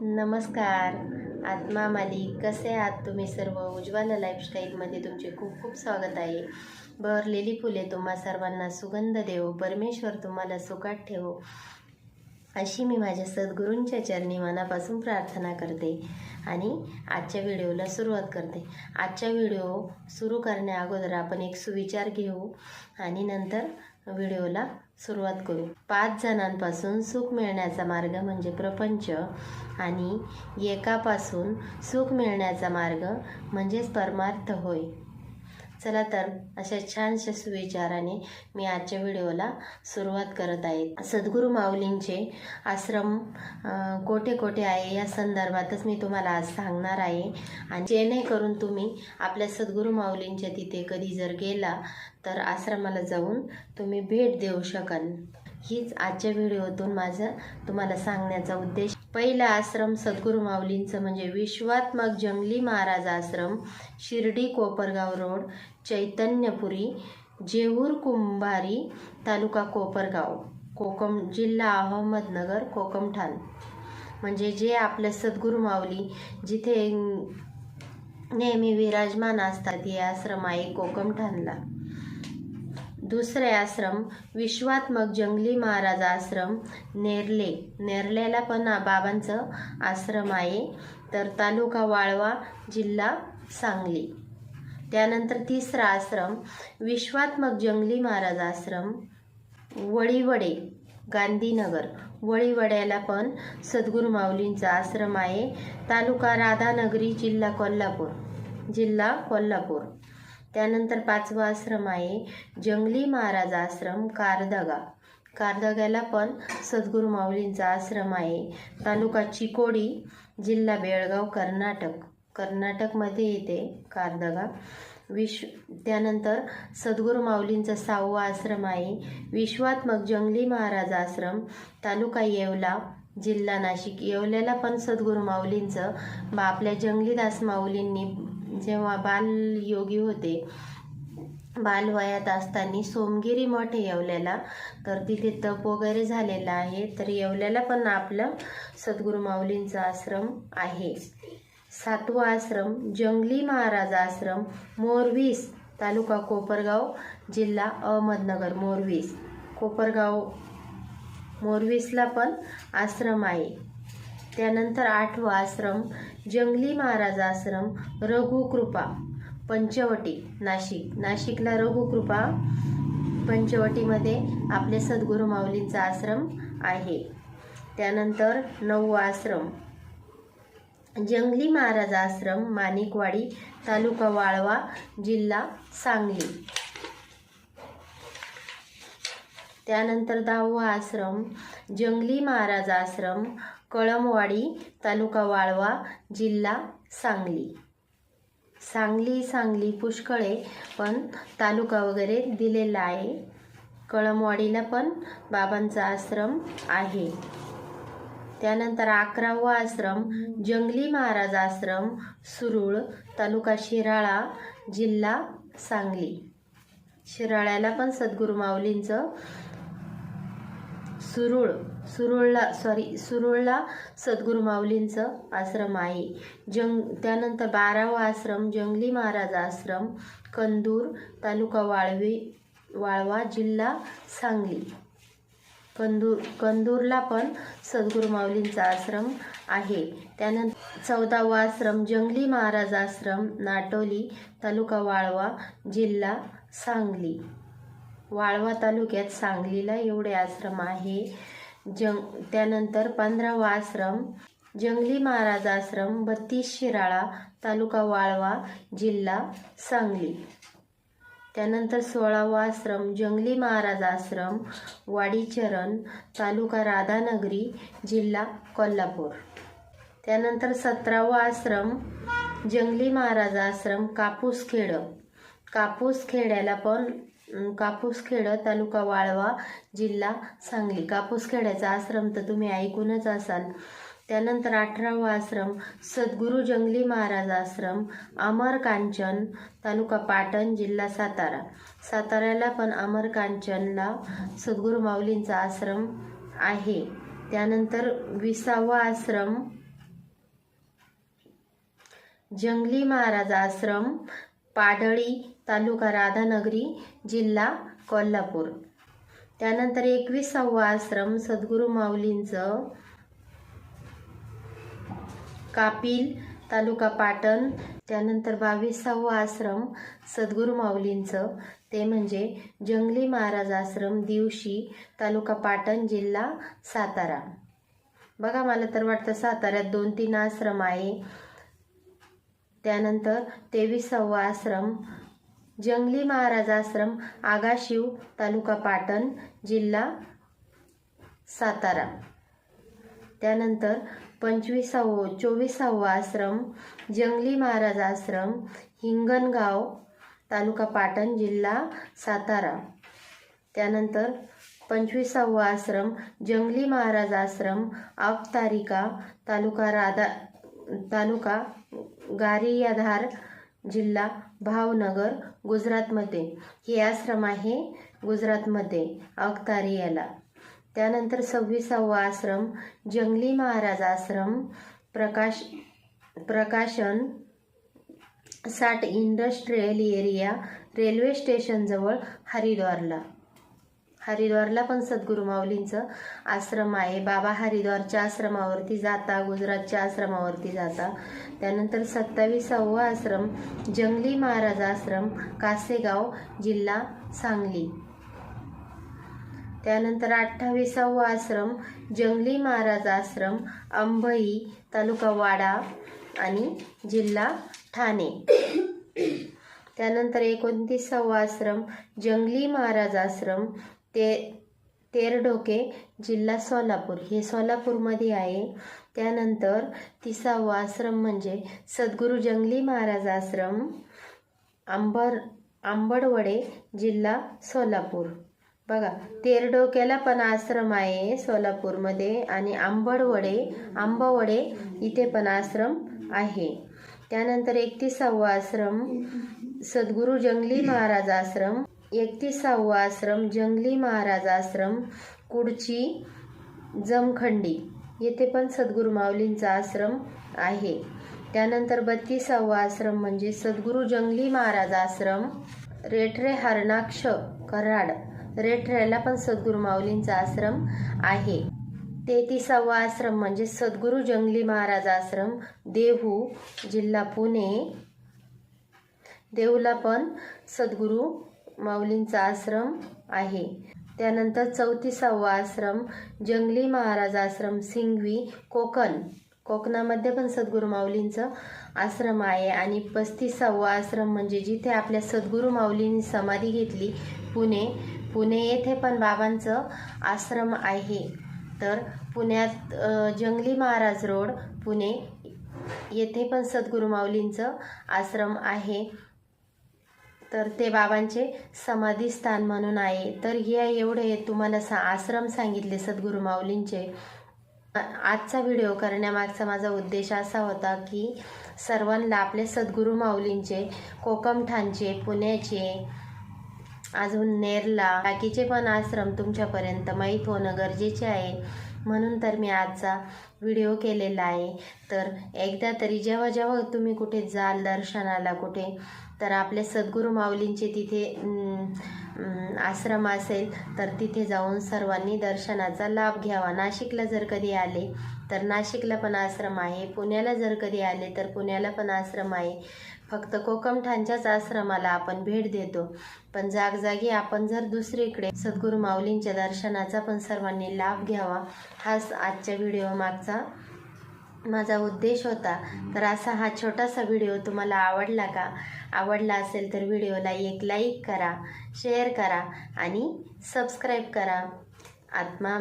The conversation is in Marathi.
नमस्कार. आत्मा मालिक कसे आहात तुम्ही सर्व? उज्ज्वला लाईफस्टाईलमध्ये तुमचे खूप खूप स्वागत आहे. बहरलेली फुले तुम्हा सर्वांना सुगंध देव परमेश्वर तुम्हाला सुखात ठेवो. अशी मी माझ्या सद्गुरूंच्या चरणी मनापासून प्रार्थना करते आणि आजच्या व्हिडिओला सुरुवात करते. आजच्या व्हिडिओ सुरू करण्या अगोदर आपण एक सुविचार घेऊ आणि नंतर व्हिडिओला सुरुवात करू. पाच जणांपासून सुख मिळण्याचा मार्ग म्हणजे प्रपंच आणि एकापासून सुख मिळण्याचा मार्ग म्हणजेच परमार्थ होय. चला तर अशा छानशा सुविचाराने मी आजच्या व्हिडिओला सुरुवात करत आहे. सद्गुरू माऊलींचे आश्रम कोठे कोठे आहे या संदर्भातच मी तुम्हाला आज सांगणार आहे. आणि जेणेकरून तुम्ही आपल्या सद्गुरू माऊलींच्या तिथे कधी जर गेला तर आश्रमाला जाऊन तुम्ही भेट देऊ शकाल. हीच आजच्या व्हिडिओतून माझं तुम्हाला सांगण्याचा उद्देश पहिला आश्रम सद्गुरू माऊलींचं म्हणजे विश्वात्मक जंगली महाराज आश्रम शिर्डी कोपरगाव रोड चैतन्यपुरी जेहूर कुंभारी तालुका कोपरगाव कोकम जिल्हा अहमदनगर कोकमठाण म्हणजे जे आपले सद्गुरू माऊली जिथे नेहमी विराजमान असतात हे आश्रम आहे कोकमठाणला दुसरे आश्रम विश्वात्मक जंगली महाराज आश्रम नेरले. नेरलेला पण बाबांचं आश्रम आहे. तर तालुका वाळवा जिल्हा सांगली. त्यानंतर तिसरा आश्रम विश्वात्मक जंगली महाराज आश्रम वळीवडे गांधीनगर. वळीवड्याला पण सद्गुरू माऊलींचा आश्रम आहे. तालुका राधानगरी जिल्हा कोल्हापूर. जिल्हा कोल्हापूर. त्यानंतर पाचवा आश्रम आहे जंगली महाराज आश्रम कारदगा. कारदग्याला पण सद्गुरू माऊलींचा आश्रम आहे. तालुका चिकोडी जिल्हा बेळगाव कर्नाटक. कर्नाटकमध्ये येते कारदगा. विश्व त्यानंतर सद्गुरू माऊलींचा सहावा आश्रम आहे. विश्वात्मक जंगली महाराज आश्रम तालुका येवला जिल्हा नाशिक. येवल्याला पण सद्गुरू माऊलींचं बा आपल्या जंगलीदास माऊलींनी जेव्हा बालयोगी होते बालवयात असताना सोमगिरी मठ येवल्याला तर तिथे तप वगैरे झालेला आहे तर येवल्याला पण आपलं सद्गुरू माऊलींचा आश्रम आहे. सातवा आश्रम जंगली महाराज आश्रम मोरवीस तालुका कोपरगाव जिल्हा अहमदनगर मोरवीस. कोपरगाव मोरवीसला पण आश्रम आहे. त्यानंतर आठवा आश्रम जंगली महाराज आश्रम रघुकृपा पंचवटी नाशिक. नाशिकला रघुकृपा पंचवटीमध्ये आपले सद्गुरू माऊलींचा आश्रम आहे. त्यानंतर नववा आश्रम. जंगली महाराज आश्रम माणिकवाडी तालुका वाळवा जिल्हा सांगली. त्यानंतर दहावा आश्रम जंगली महाराज आश्रम कळमवाडी तालुका वाळवा जिल्हा सांगली. सांगली सांगली पुष्कळे पण तालुका वगैरे दिलेला आहे. कळमवाडीला पण बाबांचा आश्रम आहे. त्यानंतर अकरावा आश्रम जंगली महाराज आश्रम सुरूळ तालुका शिराळा जिल्हा सांगली. शिराळ्याला पण सद्गुरू माऊलींचं सुरुळ सुरुळला सॉरी सुरुळला सद्गुरू माऊलींचं आश्रम आहे. जंग त्यानंतर बारावा आश्रम जंगली महाराज आश्रम कंदूर तालुका वाळवी वाळवा जिल्हा सांगली. कंदूर कंदूरला पण सद्गुरू माऊलींचा आश्रम आहे. त्यानंतर चौदावा आश्रम जंगली महाराज आश्रम नाटोली तालुका वाळवा जिल्हा सांगली. वाळवा तालुक्यात सांगलीला एवढे आश्रम आहे. जंग त्यानंतर पंधरावा आश्रम जंगली महाराज आश्रम बत्तीस शिराळा तालुका वाळवा जिल्हा सांगली. त्यानंतर सोळावा आश्रम जंगली महाराज आश्रम वाडीचरण तालुका राधानगरी जिल्हा कोल्हापूर. त्यानंतर सतरावा आश्रम जंगली महाराज आश्रम कापूस खेड्याला पण कापूसखेड तालुका वाळवा जिल्हा सांगली. कापूसखेड्याचा आश्रम तर तुम्ही ऐकूनच असाल. त्यानंतर अठरावा आश्रम सद्गुरू जंगली महाराज आश्रम अमर कांचन तालुका पाटण जिल्हा सातारा. साताऱ्याला पण अमर कांचनला सद्गुरू माऊलींचा आश्रम आहे. त्यानंतर विसावा आश्रम जंगली महाराज आश्रम पाडळी तालुका राधानगरी जिल्हा कोल्हापूर. त्यानंतर एकविसावा आश्रम सद्गुरू माऊलींचं कापिल तालुका पाटण. त्यानंतर बावीसावा आश्रम सद्गुरू माऊलींचं ते म्हणजे जंगली महाराज आश्रम दिवशी तालुका पाटण जिल्हा सातारा. बघा मला तर वाटतं साताऱ्यात दोन तीन आश्रम आहे. त्यानंतर तेविसावा आश्रम जंगली महाराज आश्रम आगाशिव तालुका पाटण जिल्हा सातारा. त्यानंतर पंचवीसावं चोवीसावा आश्रम जंगली महाराज आश्रम हिंगणगाव तालुका पाटण जिल्हा सातारा. त्यानंतर पंचवीसावा आश्रम जंगली महाराज आश्रम अवतारिका तालुका राधा तालुका गारियाधार जिल्हा भावनगर गुजरातमध्ये. हे आश्रम आहे गुजरातमध्ये अखतारियाला त्यानंतर सव्वीसावा आश्रम जंगली महाराज आश्रम प्रकाश प्रकाशन साठ इंडस्ट्रियल एरिया रेल्वे स्टेशनजवळ हरिद्वारला. हरिद्वारला पण सद्गुरू माऊलींचं आश्रम आहे. बाबा हरिद्वारच्या आश्रमावरती जाता गुजरातच्या आश्रमावरती जाता. त्यानंतर सत्तावीसावा आश्रम जंगली महाराज आश्रम कासेगाव जिल्हा सांगली. त्यानंतर अठ्ठावीसावा आश्रम जंगली महाराज आश्रम अंबई तालुका वाडा आणि जिल्हा ठाणे. त्यानंतर एकोणतीसावा आश्रम जंगली महाराज आश्रम ते तेरडोके जिल्हा सोलापूर. हे सोलापूरमध्ये आहे. त्यानंतर तिसावा आश्रम म्हणजे सद्गुरू जंगली महाराज आश्रम आंबर आंबडवडे जिल्हा सोलापूर. बघा तेरडोक्याला पण आश्रम आहे सोलापूरमध्ये आणि आंबडवडे आंबवडे इथे पण आश्रम आहे. त्यानंतर एकतीसावा आश्रम सद्गुरू जंगली महाराज आश्रम. एकतीसावा आश्रम जंगली महाराज आश्रम कुडची जमखंडी. येथे पण सद्गुरू माऊलींचा आश्रम आहे. त्यानंतर बत्तीसावा आश्रम म्हणजे सद्गुरू जंगली महाराज आश्रम रेठरे हरणाक्ष कराड. रेठरेला पण सद्गुरू माऊलींचा आश्रम आहे. तेहतीसावा आश्रम म्हणजे सद्गुरू जंगली महाराज आश्रम देहू जिल्हा पुणे. देहूला पण सद्गुरू माऊलींचा आश्रम आहे. त्यानंतर चौतीसावा आश्रम जंगली महाराज आश्रम सिंघवी कोकण. कोकणामध्ये पण सद्गुरू माऊलींचं आश्रम आहे आणि पस्तीसावा आश्रम म्हणजे जिथे आपल्या सद्गुरू माऊलींनी समाधी घेतली पुणे. पुणे येथे पण बाबांचं आश्रम आहे. तर पुण्यात जंगली महाराज रोड पुणे येथे पण सद्गुरू माऊलींचं आश्रम आहे. तर ते बाबांचे समाधी स्थान म्हणून आहे. तर हे एवढे तुम्हाला सा आश्रम सांगितले सद्गुरू माऊलींचे. आजचा व्हिडिओ करण्यामागचा माझा उद्देश असा होता की सर्वांना आपले सद्गुरू माऊलींचे कोकमठाणचे पुण्याचे अजून नेरला बाकीचे पण आश्रम तुमच्यापर्यंत माहीत होणं गरजेचे आहे. म्हणून तर मी आजचा व्हिडिओ केलेला आहे. तर एकदा तरी जेव्हा जेव्हा तुम्ही कुठे जाल दर्शनाला कुठे तर आपल्या सद्गुरू माऊलींचे तिथे आश्रम असेल तर तिथे जाऊन सर्वांनी दर्शनाचा लाभ घ्यावा. नाशिकला जर कधी आले तर नाशिकला पण आश्रम आहे. पुण्याला जर कधी आले तर पुण्याला पण आश्रम आहे. फक्त कोकमठांच्याच आश्रमाला आपण भेट देतो. पण जागजागी आपण जर दुसरीकडे सद्गुरू माऊलींच्या दर्शनाचा पण सर्वांनी लाभ घ्यावा हाच आजच्या व्हिडिओ मागचा माझा उद्देश होता. तर असा हा छोटासा व्हिडिओ तुम्हाला आवडला का? आवडला असेल तर व्हिडिओला एक लाईक करा शेअर करा आणि सबस्क्राईब करा. आत्मा